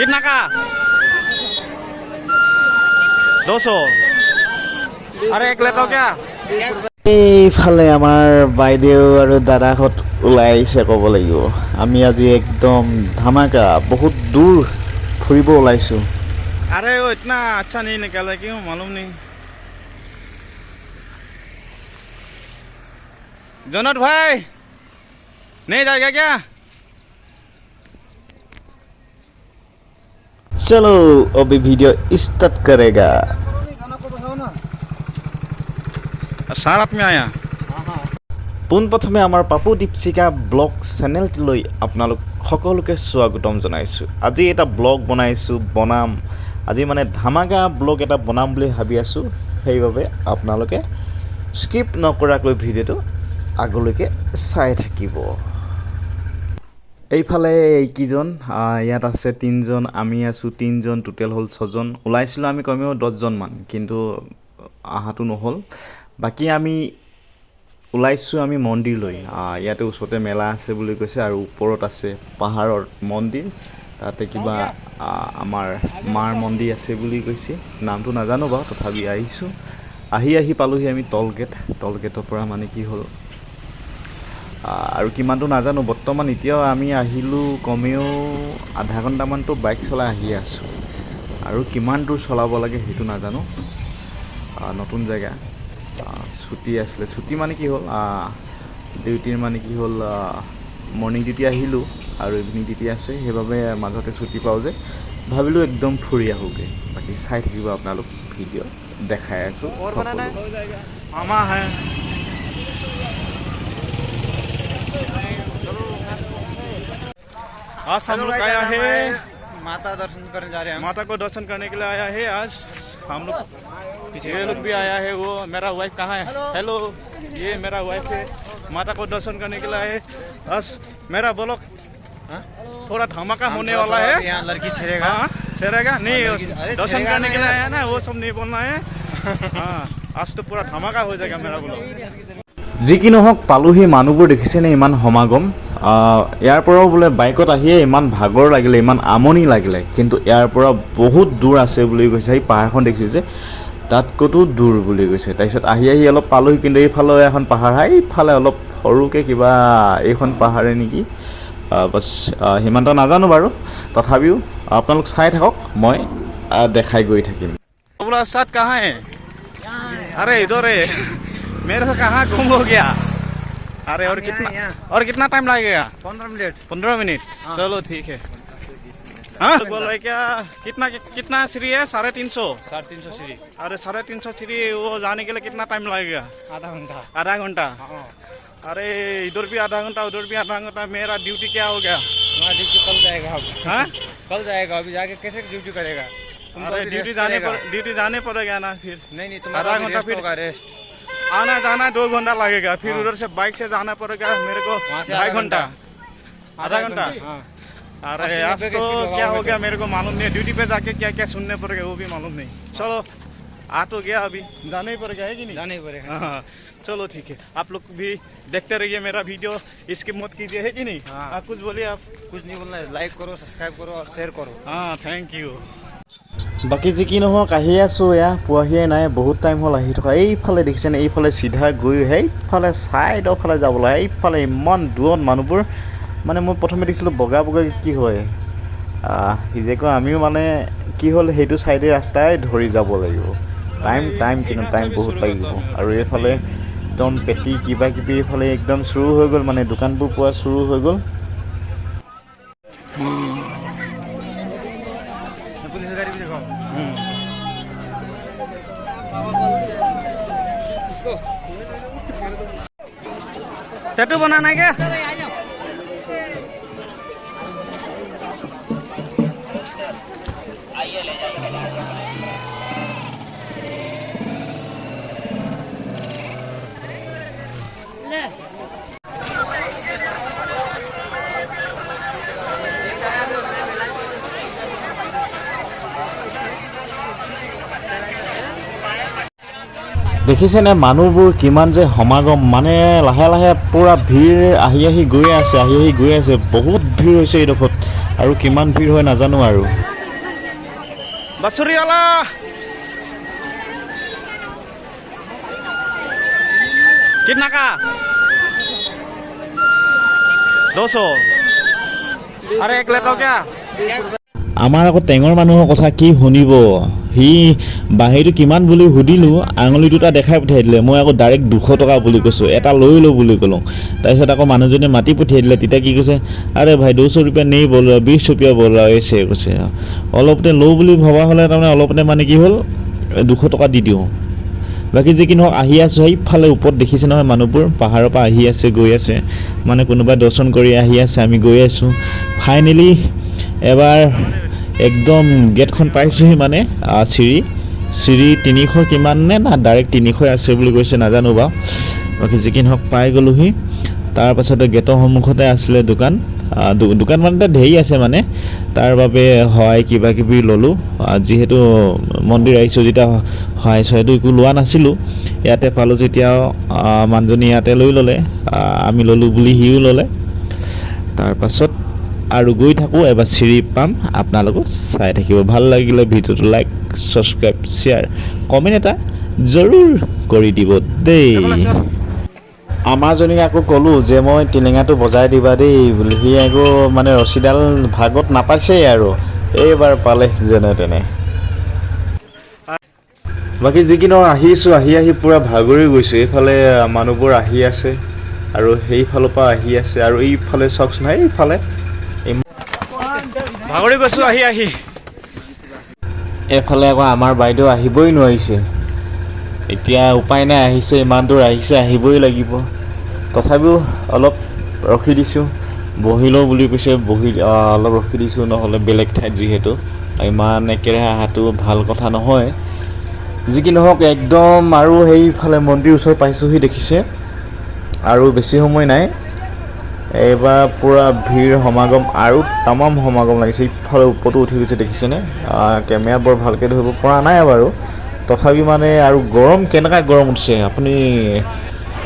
कितना का दो सौ अरे एक लेता हो क्या এইফালে আমাৰ বাইদেউ আৰু দাদাহঁত ওলাই আহিছে ক'ব লাগিব আমি আজি একদম ধামাকা বহুত দূৰ ফুৰিব ওলাইছোঁ अरे वो इतना अच्छा नहीं निकाला क्यों मालूम नहीं जनत भाई नहीं जाएगा क्या চলো अभी वीडियो स्टार्ट करेगा सात में आया পোনপ্ৰথমে আমাৰ পাপু দীপশিকা ব্লগ চেনেলটোলৈ আপোনালোক সকলোকে স্বাগতম জনাইছোঁ আজি এটা ব্লগ বনাইছোঁ বনাম আজি মানে ধামাকা ব্লগ এটা বনাম বুলি ভাবি আছোঁ সেইবাবে আপোনালোকে স্কিপ নকৰাকৈ ভিডিঅ'টো আগলৈকে চাই থাকিব এইফালে এইকেইজন ইয়াত আছে তিনিজন, আমি আছোঁ তিনিজন টোটেল হ'ল ছজন। ওলাইছিলোঁ আমি কমেও দহজনমান কিন্তু অহাটো নহ'ল। বাকী আমি ওলাইছোঁ আমি মন্দিৰলৈ। ইয়াতে ওচৰতে মেলা আছে বুলি কৈছে আৰু ওপৰত আছে পাহাৰত মন্দিৰ। তাতে কিবা আমাৰ মাৰ মন্দিৰ আছে বুলি কৈছে। নামটো নাজানো বাৰু, তথাপি আহিছোঁ। আহি আহি পালোহি আমি টল গেট টল গেটৰ পৰা মানে কি হ'ল আৰু কিমানটো নাজানো বৰ্তমান এতিয়াও আমি আহিলোঁ কমেও আধা ঘণ্টামানতো বাইক চলাই আহি আছোঁ। আৰু কিমান দূৰ চলাব লাগে সেইটো নাজানো। নতুন জেগা। ছুটি আছিলে ছুটি মানে কি হ'ল ডিউটিৰ মানে কি হ'ল মৰ্ণিং ডিউটি আহিলোঁ আৰু ইভিনিং ডিউটি আছে সেইবাবে মাজতে ছুটি পাওঁ যে। ভাবিলোঁ একদম ফুৰি আহোঁগৈ। বাকী চাই থাকিব আপোনালোক ভিডিঅ' দেখাই আছোঁ आज हम लोग आया है माता दर्शन करने जा रहे हैं हम माता को दर्शन करने के लिए आया है आज हम लोग पीछे ये लोग भी आया है वो मेरा वाइफ कहाँ है हेलो ये मेरा वाइफ है माता को दर्शन करने के लिए आए बस मेरा बोलो हाँ? थोड़ा धमाका हम होने थोड़ा वाला थोड़ा है अभी यहाँ लड़की छेड़ेगा हाँ छेड़ेगा नहीं हाँ, लड़की- अरे दर्शन छेड़ेगा करने के लिए नहीं आया ना वो सब नहीं बोलना है हाँ आज तो पूरा धमाका हो जाएगा मेरा बोलो যি কি নহওক পালোহি মানুহবোৰ দেখিছেনে ইমান সমাগম আহ, ইয়াৰ পৰাও বোলে বাইকত আহিয়ে ইমান ভাগৰ লাগিলে ইমান আমনি লাগিলে। কিন্তু ইয়াৰ পৰা বহুত দূৰ আছে বুলি কৈছে। সেই পাহাৰখন দেখিছে যে তাত ক'তো দূৰ বুলি কৈছে। তাৰপিছত আহি আহি অলপ পালোহি কিন্তু এইফালে এখন পাহাৰ। হয় এইফালে অলপ সৰুকৈ কিবা এইখন পাহাৰে নেকি? বাছ সিমান্ত নাজানো বাৰু। তথাপিও আপোনালোক চাই থাকক মই দেখাই গৈ থাকিম। আপোনাৰ চাত কাহে আৰে ইদৰে। মেৰ কাহা কমব গিয়া अरे और कितना और कितना टाइम लगेगा? पंद्रह मिनट। पंद्रह मिनट। हाँ। चलो ठीक है। हाँ बोल रहे क्या? कितना कितना सीढ़ी है? साढ़े तीन सौ? साढ़े तीन सौ सीढ़ी अरे साढ़े तीन सौ सीढ़ी वो जाने के लिए कितना टाइम लगेगा? आधा घंटा। आधा घंटा? हाँ। अरे इधर भी आधा घंटा उधर भी आधा घंटा। मेरा ड्यूटी क्या हो गया? तुम्हारा ड्यूटी कल जाएगा अब। हाँ? कल जाएगा अभी जाके कैसे ड्यूटी करेगा? अरे ड्यूटी जाने पर ड्यूटी जाने पड़ेगा ना फिर। नहीं नहीं आधा तुम्हारा घंटा घंटा फिर- रेस्ट आना जाना दो घंटा लगेगा। फिर हाँ। उधर से बाइक से जाना पड़ेगा। मेरे को ढाई घंटा। आधा घंटा? हाँ। अरे आज तो क्या हो गया। मेरे को मालूम नहीं। ड्यूटी पे जाके क्या क्या सुनने पड़ेगा वो भी मालूम नहीं। चलो आ तो गया अभी। जाना ही पड़ेगा है कि नहीं? जाना ही पड़ेगा। हाँ चलो ठीक है। आप लोग भी देखते रहिए मेरा वीडियो। इसकी मत कीजिए है कि नहीं? हाँ। आप कुछ बोलिए आप। कुछ नहीं बोलना है। लाइक करो सब्सक्राइब करो और शेयर करो। हाँ थैंक यू বাকী যি কি নহওক আহি আছোঁ এয়া পোৱাহিয়ে নাই বহুত টাইম হ'ল আহি থকা। এইফালে দেখিছেনে এইফালে চিধা গৈ সেইফালে ছাইডৰ ফালে যাব লাগে এইফালে ইমান দূৰত মানুহবোৰ। মানে মই প্ৰথমে দেখিছিলোঁ বগা বগা কি হয়। আহ, সি যে কয় আমিও মানে কি হ'ল সেইটো ছাইডে ৰাস্তাই ধৰি যাব লাগিব। টাইম টাইম কিন্তু টাইম বহুত লাগিব। আৰু এইফালে একদম পেটি কিবা কিবি এইফালে একদম চুৰু হৈ গ'ল মানে দোকানবোৰ পোৱা চুৰু হৈ গ'ল। टैटू बनाना है क्या দেখিছেনে মানুহবোৰ কিমান যে সমাগম মানে লাহে লাহে পূৰা ভিৰ আহি আহি গৈ আছে আহি আহি গৈ আছে বহুত ভিৰ হৈছে এইডোখৰত আৰু কিমান ভিৰ হয় নাজানো আৰু বাছুৰিৱালা कितना का दो सौ अरे एक लेता क्या আমাৰ আকৌ টেঙৰ মানুহৰ কথা কি শুনিব? সি বাহিৰটো কিমান বুলি সুধিলোঁ আঙুলি দুটা দেখাই পঠিয়াই দিলে। মই আকৌ ডাইৰেক্ট দুশ টকা বুলি কৈছোঁ এটা লৈ লওঁ বুলি ক'লোঁ। তাৰপিছত আকৌ মানুহজনে মাতি পঠিয়াই দিলে। তেতিয়া কি কৈছে আৰে ভাই দুশ ৰুপিয়া নেই বল ৰহা, বিছ ৰুপিয়া বল ৰহা, এইছে কৈছে। অলপতে লওঁ বুলি ভবা হ'লে তাৰমানে অলপতে মানে কি হ'ল দুশ টকা দি দিওঁ। বাকী যি কি নহওক আহি আছোঁ। সেইফালে ওপৰত দেখিছে নহয় মানুহবোৰ পাহাৰৰ পৰা আহি আছে গৈ আছে। মানে কোনোবাই দৰ্শন কৰি আহি আছে আমি গৈ আছোঁ। ফাইনেলি এবাৰ একদম গেটখন পাইছোঁহি মানে চিৰি। চিৰি তিনিশ কিমান নে, না ডাইৰেক্ট তিনিশই আছে বুলি কৈছে নাজানো বাৰু বাকী যি কি নহওক পাই গ'লোহি। তাৰপাছতে গেটৰ সন্মুখতে আছিলে দোকান। দোকান মানে ধেৰ আছে মানে। তাৰ বাবে সহায় কিবা কিবি ল'লোঁ যিহেতু মন্দিৰ আহিছোঁ যেতিয়া সহায় চহায়টো একো লোৱা নাছিলোঁ। ইয়াতে পালোঁ যেতিয়া মানুহজনী ইয়াতে লৈ ল'লে। আমি ল'লোঁ বুলি সিও ল'লে। তাৰপাছত আৰু গৈ থাকোঁ এবাৰ চিৰি পাম। আপোনালোকক চাই থাকিব। ভালো লাগিলে ভিডিঅ'টো লাইক ছাবস্ক্ৰাইব শ্বেয়াৰ কমেণ্ট এটা জৰুৰ কৰি দিব দেই। আমাৰজনীক আকৌ ক'লোঁ যে মই টিলিঙাটো বজাই দিবা দেই বুলি। সি আকৌ মানে ৰছীডাল ভাগত নাপাইছেই আৰু। এইবাৰ পালে যেনে তেনে। বাকী যি কি নহওক আহিছোঁ আহি আহি পূৰা ভাগৰি গৈছোঁ। এইফালে মানুহবোৰ আহি আছে আৰু সেইফালৰ পৰা আহি আছে। আৰু এইফালে চাওকচোন এইফালে ভাগৰি গৈছোঁ আহি আহি। এইফালে আকৌ আমাৰ বাইদেউ আহিবই নোৱাৰিছে। এতিয়া উপায় নাই আহিছে ইমান দূৰ আহিছে আহিবই লাগিব। তথাপিও অলপ ৰখি দিছোঁ। বহি লওঁ বুলি কৈছে বহি অলপ ৰখি দিছোঁ নহ'লে বেলেগ ঠাইত যিহেতু। ইমান একেৰাহে অহাটো ভাল কথা নহয়। যি কি নহওক একদম আৰু সেইফালে মন্দিৰ ওচৰ পাইছোঁহি দেখিছে। আৰু বেছি সময় নাই। এইবাৰ পূৰা ভিৰ সমাগম আৰু তামাম সমাগম লাগিছে। ইফালে ওপৰতো উঠি গৈছে দেখিছেনে? কেমেৰা বৰ ভালকৈ ধৰিব পৰা নাই বাৰু। তথাপি মানে আৰু গৰম কেনেকুৱা গৰম উঠিছে? আপুনি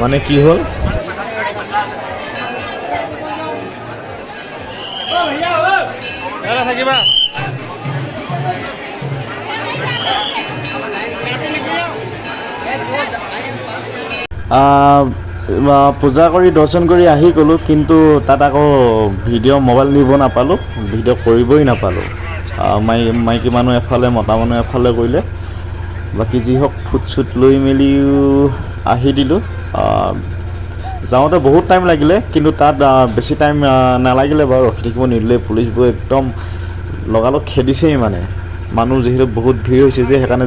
মানে কি হ'ল? থাকিবা পূজা কৰি দৰ্শন কৰি আহি গ'লোঁ কিন্তু তাত আকৌ ভিডিঅ' মোবাইল নিব নাপালোঁ ভিডিঅ' কৰিবই নাপালোঁ। মাই মাইকী মানুহ এফালে মতা মানুহ এফালে কৰিলে বাকী যি হওক ফুট চুট লৈ মেলিও আহি দিলোঁ। যাওঁতে বহুত টাইম লাগিলে কিন্তু তাত বেছি টাইম নালাগিলে বাৰু। ৰখি থাকিব নিদিলে পুলিচবোৰ একদম লগালগ খেদিছেই মানে। মানুহ যিহেতু বহুত ভিৰ হৈছে যে সেইকাৰণে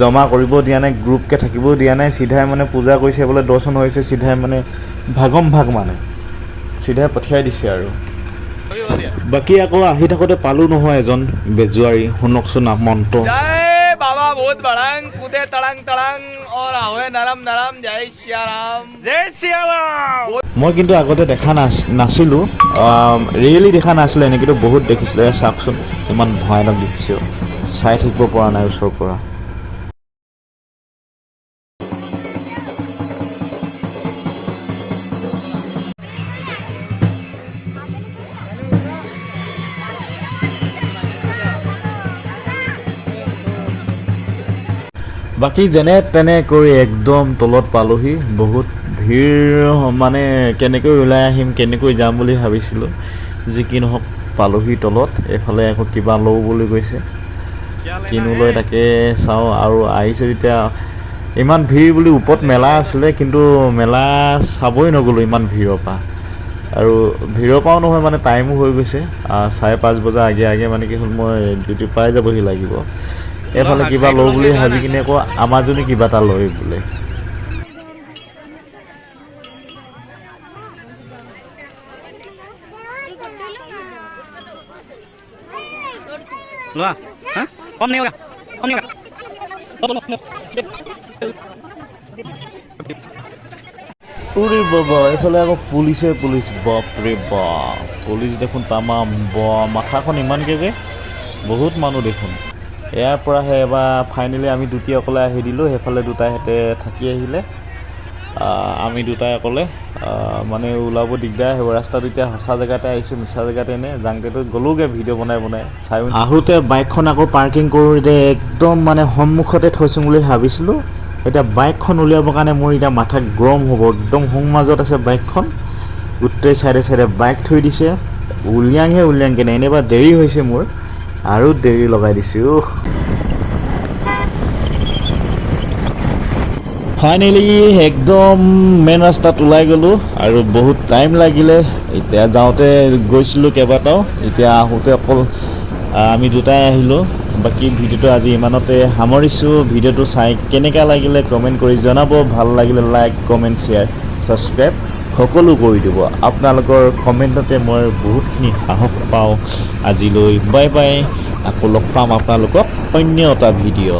জমা কৰিব দিয়া নাই গ্ৰুপকৈ থাকিব দিয়া নাই চিধাই মানে পূজা কৰিছে বোলে দৰ্শন হৈছে চিধাই মানে ভাগম ভাগ মানে চিধাই পঠিয়াই দিছে আৰু। বাকী আকৌ আহি থাকোঁতে পালোঁ নহয় এজন বেজুৱাৰী শুনকচোন মন্ত্ৰ মই কিন্তু আগতে দেখা নাছিলো ৰিয়েলি দেখা নাছিলো এনেকেতো বহুত দেখিছিলো চাওকচোন ইমান ভয়ানক দেখিছো চাই থাকিব পৰা নাই ওচৰৰ পৰা। বাকী যেনে তেনে কৰি একদম তলত পালোহি বহুত ভিৰ মানে কেনেকৈ ওলাই আহিম কেনেকৈ যাম বুলি ভাবিছিলোঁ যি কি নহওক পালোহি তলত এইফালে আকৌ কিবা লওঁ বুলি কৈছে। কিনো লয় তাকে চাওঁ আৰু আহিছে যেতিয়া ইমান ভিৰ বুলি ওপৰত মেলা আছিলে কিন্তু মেলা চাবই নগ'লোঁ ইমান ভিৰৰ পৰা। আৰু ভিৰৰ পৰাও নহয় মানে টাইমো হৈ গৈছে। চাৰে পাঁচ বজাৰ আগে আগে মানে কি হ'ল মই ডিউটি পাই যাবহি লাগিব। এইফালে কিবা লওঁ বুলি ভাবি কিনে আকৌ আমাৰজনী কিবা এটা লয় বোলে। লোৱা আকৌ পুলিচে পুলিচ বাপৰে বাপ। পুলিচ দেখোন তামাম ব মাথাখন ইমানকৈ যে বহুত মানুহ দেখোন। ইয়াৰ পৰাহে এবাৰ ফাইনেলি আমি দুটি অকলে আহি দিলোঁ, সেইফালে দুটাই হেঁতে থাকি আহিলে। আমি দুটাই অকলে মানে ওলাব দিগদাৰ হ'ব ৰাস্তাটো এতিয়া সঁচা জেগাতে আহিছোঁ, মিছা জেগাতে নে জাংকেতো গ'লোগৈ ভিডিঅ' বনাই বনাই চাই আহোঁতে বাইকখন আকৌ পাৰ্কিং কৰোঁ এতিয়া, একদম মানে সন্মুখতে থৈছোঁ বুলি ভাবিছিলোঁ। এতিয়া বাইকখন উলিয়াবৰ কাৰণে মোৰ এতিয়া মাথা গৰম হ'ব, একদম সোঁ মাজত আছে বাইকখন। গোটেই চাইডে চাইডে বাইক থৈ দিছে। উলিয়াংহে উলিয়াং কেনে এনেবা দেৰি হৈছে মোৰ। আৰু দেৰি লগাই দিছোঁ। ফাইনেলি একদম মেইন ৰাস্তাত ওলাই গ'লোঁ আৰু বহুত টাইম লাগিলে। এতিয়া যাওঁতে গৈছিলোঁ কেইবাটাও, এতিয়া আহোঁতে অকল আমি দুটাই আহিলোঁ। বাকী ভিডিঅ'টো আজি ইমানতে সামৰিছোঁ। ভিডিঅ'টো চাই কেনেকুৱা লাগিলে কমেণ্ট কৰি জনাব। ভালো লাগিলে লাইক কমেণ্ট শ্বেয়াৰ ছাবস্ক্ৰাইব সকলো কৰি দিব। আপোনালোকৰ কমেণ্টতে মই বহুতখিনি সাহস পাওঁ। আজিলৈ বাই বাই। আকৌ লগ পাম আপোনালোকক অন্য এটা ভিডিঅ'